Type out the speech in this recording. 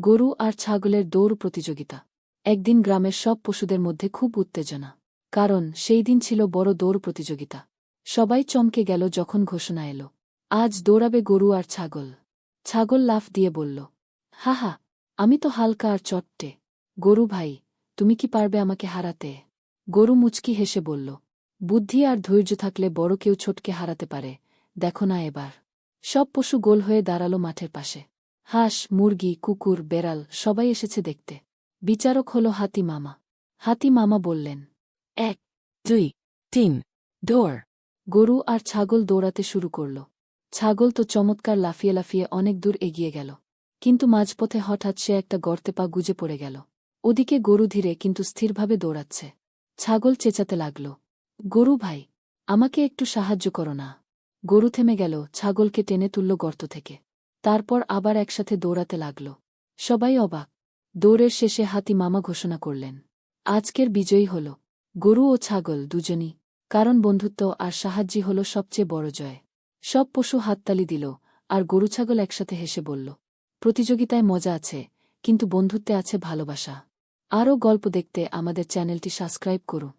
গরু আর ছাগলের দৌড় প্রতিযোগিতা। একদিন গ্রামের সব পশুদের মধ্যে খুব উত্তেজনা। কারণ সেই দিন ছিল বড় দৌড় প্রতিযোগিতা। সবাই চমকে গেল যখন ঘোষণা এলো। আজ দৌড়াবে গরু আর ছাগল। ছাগল লাফ দিয়ে বলল হা হা আমি তো হালকা আর চট্টে। গরু ভাই, তুমি কি পারবে আমাকে হারাতে? গরু মুচকি হেসে বলল, বুদ্ধি আর ধৈর্য থাকলে বড় কেউ ছোটকে হারাতে পারে। দেখো না এবার। সব পশু গোল হয়ে দাঁড়াল মাঠের পাশে। হাঁস, মুরগি, কুকুর, বেড়াল, সবাই এসেছে দেখতে। বিচারক হল হাতি মামা। হাতি মামা বললেন, এক, দুই, তিন, দৌড়। গরু আর ছাগল দৌড়াতে শুরু করল। ছাগল তো চমৎকার লাফিয়ে লাফিয়ে অনেক দূর এগিয়ে গেল। কিন্তু মাঝপথে হঠাৎ সে একটা গর্তে পা গুজে পড়ে গেল। ওদিকে গরু ধীরে কিন্তু স্থিরভাবে দৌড়াচ্ছে। ছাগল চেঁচাতে লাগল, গরু ভাই, আমাকে একটু সাহায্য করো না। গরু থেমে গেল, ছাগলকে টেনে তুলল গর্ত থেকে। তারপর আবার একসাথে দৌড়াতে লাগল। সবাই অবাক। দৌড়ের শেষে হাতি মামা ঘোষণা করলেন। আজকের বিজয়ী হল। গরু ও ছাগল দুজনই। কারণ বন্ধুত্ব আর সাহায্যই হল সবচেয়ে বড় জয়। সব পশু হাততালি দিল আর গরু ছাগল একসাথে হেসে বলল, প্রতিযোগিতায় মজা আছে, কিন্তু বন্ধুত্বে আছে ভালোবাসা। আরও গল্প দেখতে আমাদের চ্যানেলটি সাবস্ক্রাইব করুন।